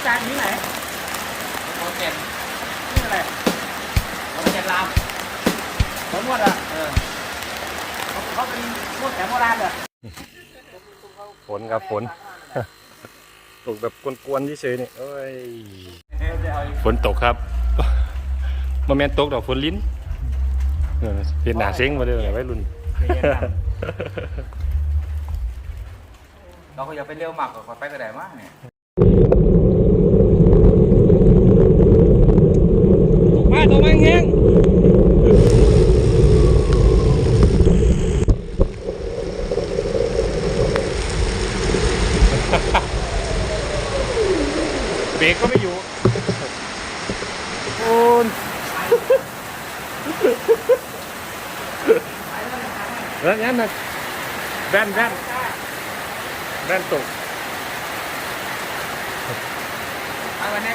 อาจารย์อยู่ที่ไหนเขาเจ็ดนี่อะไรเขาเจ็ดลสมมติอะำเออเขาเขาเป็นพวกแถวโบราณเหรอฝนครับฝนตกแบบกวนๆเฉยๆนี่เอ้ยฝนตกครับมาแม่นตกดอกฝนลิ้นเออเห็นหนาเซ็งมาเลยไว้รุ่นเราก็อย่าไปเร็วมากกว่าไปกระไดมากเนี่ย มาตัวมังแห้ง เบรกก็ไม่อยู่ โอนแล้วงั้นนะแว่นแว่นแว่นตกเอาวันนี้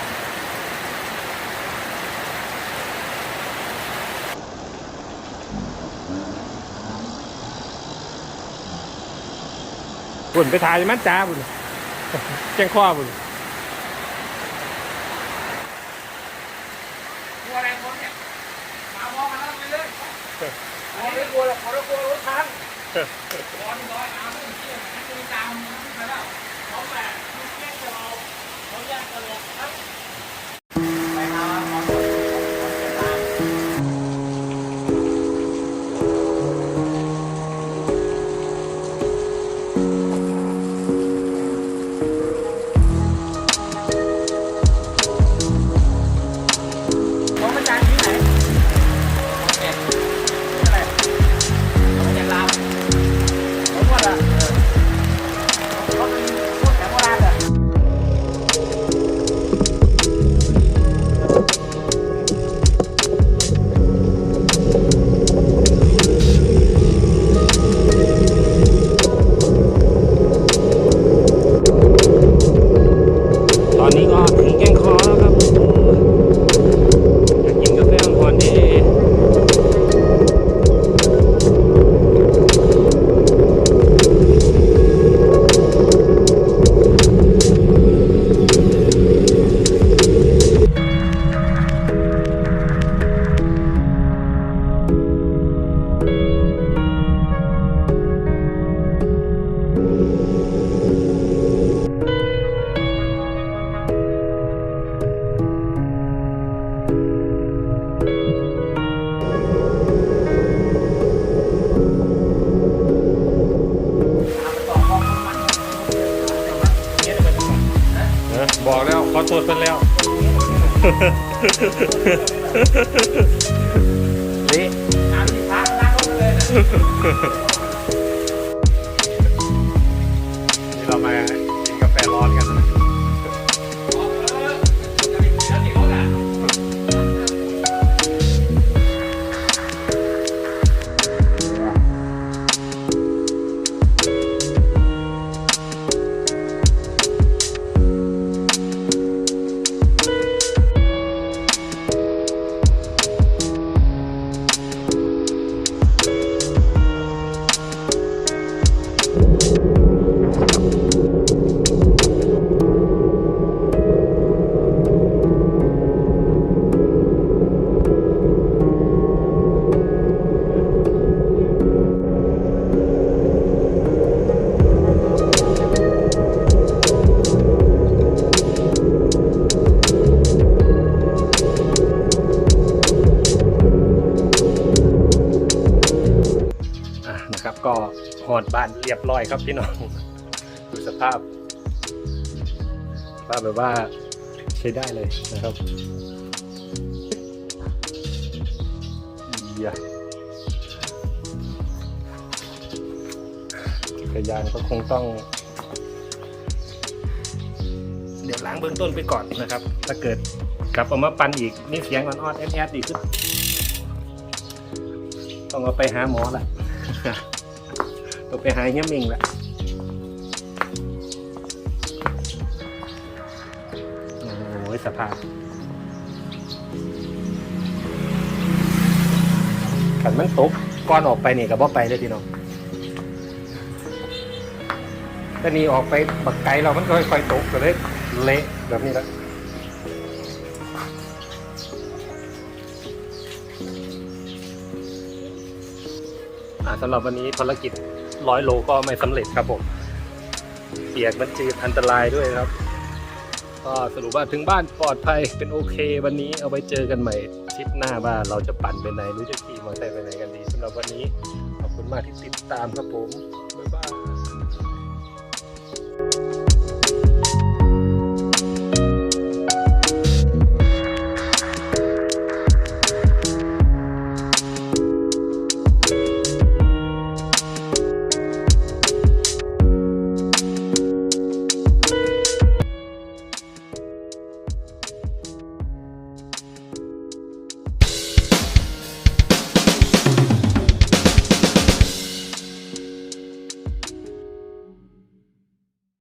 บุญไปถ่ายมันจ้าบุญแจ้งข้อบุญ กลั วอะไรคนเนี่ยมามองกันแล้วไปเลยไม่กลัวหรอกเขากลัวรถทังร้อนร้อยเอาไม่เชื่อมันจะตามมันไปแล้วเขาแบบ บอกแล้วขอโทษเพิ่นแล้วนี่งานที่พักนั่งรถมาเลยนะ หอดบ้านเรียบร้อยครับพี่น้องดูสภาพสภาพแบบว่าใช้ได้เลยนะครับเยี่ยจักรยานก็คงต้อง เดี๋ยวล้างเบื้องต้นไปก่อนนะครับ ถ้าเกิดกลับเอามาปั่นอีกนี่เสียงอ่อนๆแอดๆอีกคือต้องเอาไปหาหมอละ ไปหาเฮียมิงละโอ้ยสภาพขันมันตกก่อนออกไปนี่กับบ่ไปเลยพี่น้องแต่นี่ออกไปบักไกลเรามันก็ค่อยๆตกก็เลยเละแบบนี้แล้วอ่าสำหรับวันนี้ภารกิจ ร้อยโลก็ไม่สำเร็จครับผมเปียกมันจืดอันตรายด้วยครับ ก็สรุปว่าถึงบ้านปลอดภัยเป็นโอเค วันนี้เอาไว้เจอกันใหม่ทริปหน้าว่าเราจะปั่นไปไหนหรือจะขี่มอเตอร์ไซค์ไปไหนกันดีสำหรับวันนี้ขอบคุณมากที่ติดตามครับผมบ๊ายบาย